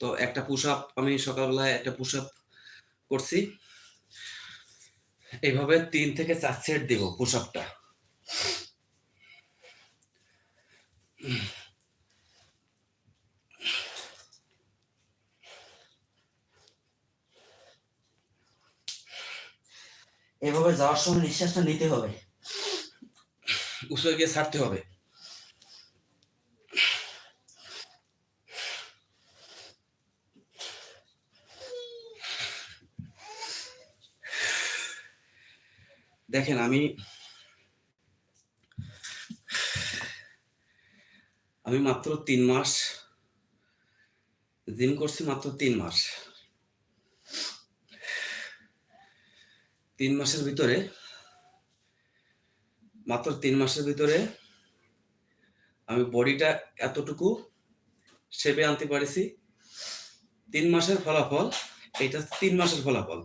তো একটা push up আমি সকালবেলায় একটা পুশ আপ করছি। এইভাবে তিন থেকে চার সেট দিব পুশ আপটা এভাবে যাওয়ার সময় নিঃশ্বাসটা নিতে হবে। উঁচু গিয়ে ছাড়তে হবে। দেখেন, আমি আমি মাত্র তিন মাস, জিম করছি মাত্র তিন মাস। তিন মাসের ভিতরে, মাত্র তিন মাসের ভিতরে আমি বডিটা এতটুকু শেপে আনতে পারেছি। তিন মাসের ফলাফল এটা তিন মাসের ফলাফল।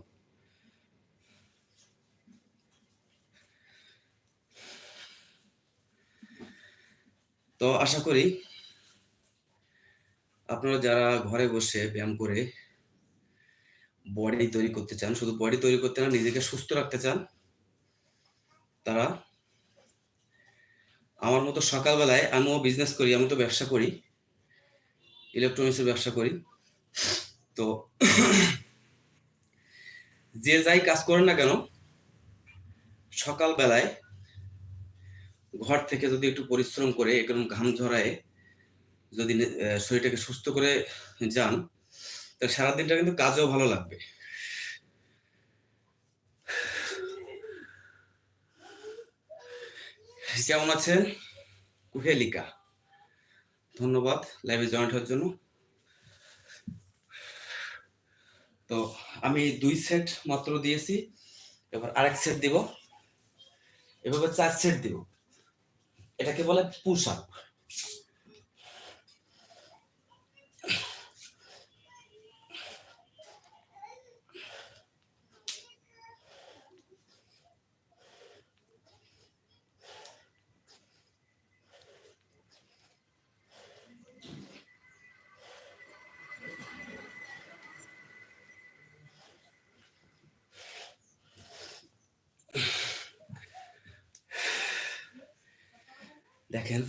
তো আশা করি আপনারা যারা ঘরে বসে ব্যায়াম করে বডি তৈরি করতে চান, শুধু বডি তৈরি করতে না, নিজেকে সুস্থ রাখতে চান, তারা আমার মতো সকালবেলায় আমিও বিজনেস করি, আমি তো ব্যবসা করি ইলেকট্রনিক্সের ব্যবসা করি। তো যে যাই কাজ করেন না কেন, সকালবেলায় ঘর থেকে যদি একটু পরিশ্রম করে, এরকম ঘাম ঝরায়, যদি শরীরটাকে সুস্থ করে যান, তাহলে সারাদিনটা কিন্তু কাজেও ভালো লাগবে। কেমন আছেন? কুহেলিকা। ধন্যবাদ লাইভে জয়েন্ট হওয়ার জন্য। তো আমি দুই সেট মাত্র দিয়েছি, এবার আরেক সেট দিব। এভাবে চার সেট দিব। এটাকে বলে পুশ আপ। দেখেন,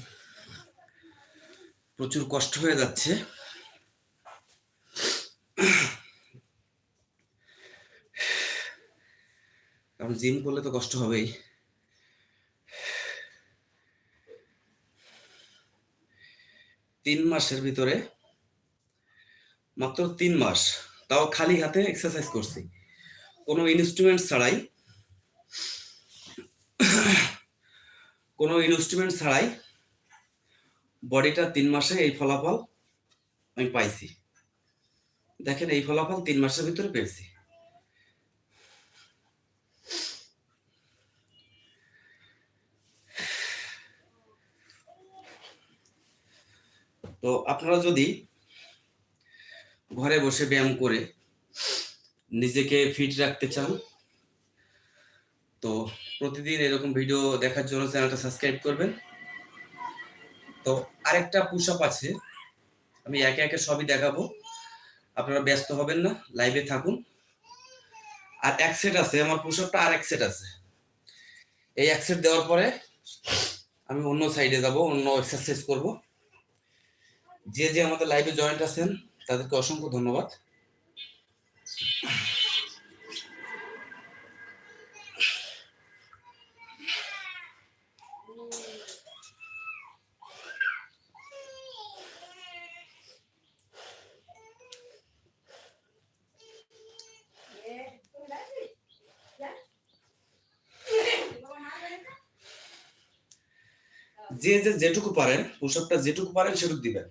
প্রচুর কষ্ট হয়ে যাচ্ছে। কারণ জিম করলে তো কষ্ট হবেই। তিন মাসের ভিতরে, মাত্র তিন মাস, তাও খালি হাতে এক্সারসাইজ করছি। কোনো ইনস্ট্রুমেন্ট ছাড়াই কোনো ইনস্ট্রুমেন্ট ছাড়াই বডিটা তিন মাসে এই ফলাফল আমি পাইছি। দেখেন, এই ফলাফল তিন মাসের ভিতরে পেয়েছি। তো আপনারা যদি ঘরে বসে ব্যায়াম করে নিজেকে ফিট রাখতে চান তো প্রতিদিন এরকম ভিডিও দেখার জন্য চ্যানেলটা সাবস্ক্রাইব করবেন। তো আরেকটা পুশ আপ আছে। আমি একে একে সবই দেখাবো। আপনারা ব্যস্ত হবেন না লাইভে থাকুন। আর এক সেট আছে, আমার পুশ আপটা আর এক সেট আছে। এই এক সেট দেওয়ার পরে আমি অন্য সাইডে যাব, অন্য এক্সারসাইজ করব। যে যে আমাদের লাইভে জয়েন্ট আছেন, তাদেরকে অসংখ্য ধন্যবাদ। যে যে যেটুকু পারেন, পোশাকটা যেটুকু পারেন সেটুকু দিবেন।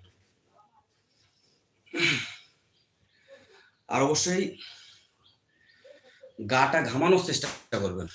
আর অবশ্যই গাটা ঘামানোর চেষ্টা করবেন।